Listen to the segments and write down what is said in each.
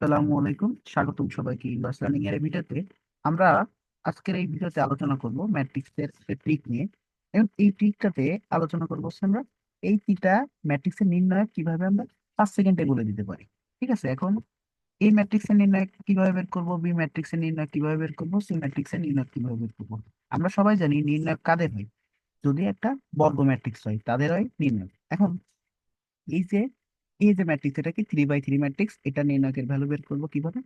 আসসালামু আলাইকুম। স্বাগতম সবাইকে ইনভার্স লার্নিং এর ভিডিওতে আমরা আজকের এই ভিডিওতে আলোচনা করব ম্যাট্রিক্সের ট্রিক নিয়ে। এবং এই ট্রিকটাতে আলোচনা করব আমরা এই তিনটা ম্যাট্রিক্সের নির্ণয় কীভাবে আমরা পাঁচ সেকেন্ডে বলে দিতে পারি। ঠিক আছে? এখন এই ম্যাট্রিক্সের নির্ণয় কীভাবে বের করব? বি ম্যাট্রিক্সের নির্ণয় কীভাবে বের করব? সি ম্যাট্রিক্সের নির্ণয় কীভাবে বের করব? আমরা সবাই জানি নির্ণয় কাদের হয়? যদি একটা বর্গ ম্যাট্রিক্স হয়, তাদের হয় নির্ণয়। এখন এই যে এই যে ম্যাট্রিক্স এটা কি থ্রি বাই থ্রি ম্যাট্রিক্স এটা নির্ণয়কের ভ্যালু বের করব কীভাবে?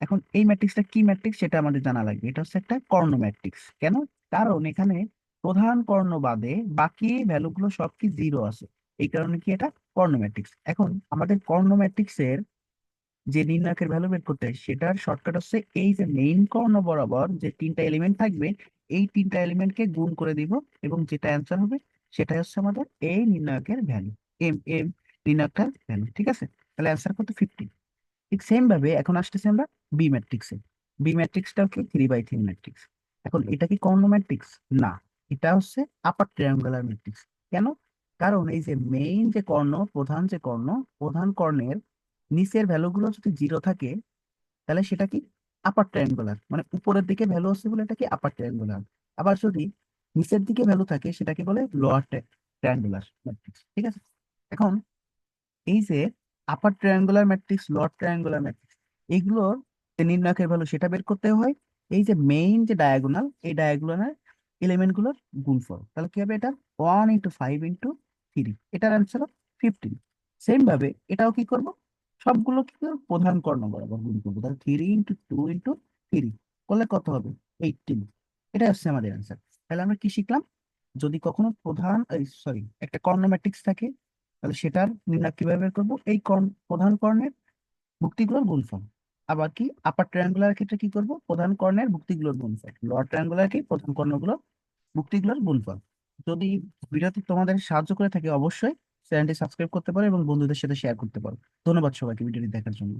এখন এই ম্যাট্রিক্সটা কি ম্যাট্রিক্স সেটা আমাদের জানা লাগবে। এটা হচ্ছে একটা কর্ণ ম্যাট্রিক্স কেন? কারণ এখানে প্রধান কর্ণ বাদে বাকি ভ্যালুগুলো সব কি জিরো আছে। এই কারণে কি এটা? কর্ণ ম্যাট্রিক্স এখন আমাদের কর্ণ ম্যাট্রিক্সের যে নির্ণায়কের ভ্যালু বের করতে হয়, সেটার শর্টকাট হচ্ছে এই যে মেইন কর্ণ বরাবর যে তিনটা এলিমেন্ট থাকবে, এই তিনটা এলিমেন্টকে গুণ করে দিব এবং যেটা অ্যান্সার হবে সেটাই হচ্ছে আমাদের এই নির্ণায়কের ভ্যালু এম এম নির্ণায়কটার ভ্যালু ঠিক আছে? তাহলে অ্যান্সার কত ফিফটি ঠিক সেম ভাবে এখন আসতেছে আমরা বি ম্যাট্রিক্সে বি ম্যাট্রিক্সটাও কি? থ্রি বাই থ্রি ম্যাট্রিক্স এখন এটা কি কর্ণ ম্যাট্রিক্স না। এটা হচ্ছে আপার ট্রায়াঙ্গুলার ম্যাট্রিক্স কেন? কারণ এই যে মেইন যে কর্ণ প্রধান যে কর্ণ প্রধান কর্ণের নিচের ভ্যালুগুলো যদি জিরো থাকে তাহলে সেটা কি? আপার ট্রায়াঙ্গুলার মানে উপরের দিকে ভ্যালু হচ্ছে বলে এটা কি আপার ট্রায়াঙ্গুলার আবার যদি নিচের দিকে ভ্যালু থাকে সেটাকে বলে লোয়ার ট্রায়াঙ্গুলার ম্যাট্রিক্স ঠিক আছে? এখন এই যে upper triangular matrix lower triangular matrix এগুলোর যে নির্ণায়কের ভ্যালু সেটা বের করতে হয়। এই যে মেইন যে ডায়াগোনাল এই ডায়াগোনালের এলিমেন্টগুলোর গুণফল। তাহলে কি হবে এটা? One into five into three এটার অ্যান্সার ফিফটিন সেম ভাবে এটাও কি করব? সবগুলো কি করব? প্রধান কর্ণ বরাবর গুণ করব। তাহলে three into two into three করলে কত হবে? এইটিন এটা হচ্ছে আমাদের অ্যান্সার তাহলে আমরা কি শিখলাম? যদি কখনো প্রধান সরি একটা কর্ণ ম্যাট্রিক্স থাকে তাহলে সেটার নির্ণয় কীভাবে করব? এই প্রধান কর্ণের ভুক্তিগুলোর গুণফল আবার কি? আপার ট্রায়াঙ্গুলার ক্ষেত্রে কি করব? প্রধান কর্ণের ভুক্তিগুলোর গুণফল লোয়ার ট্রায়াঙ্গুলার কি? প্রধান কর্ণগুলো ভুক্তিগুলোর গুণফল যদি ভিডিওটি তোমাদের সাহায্য করে থাকে, অবশ্যই চ্যানেলটি সাবস্ক্রাইব করতে পারো এবং বন্ধুদের সাথে শেয়ার করতে পারো। ধন্যবাদ সবাইকে ভিডিওটি দেখার জন্য।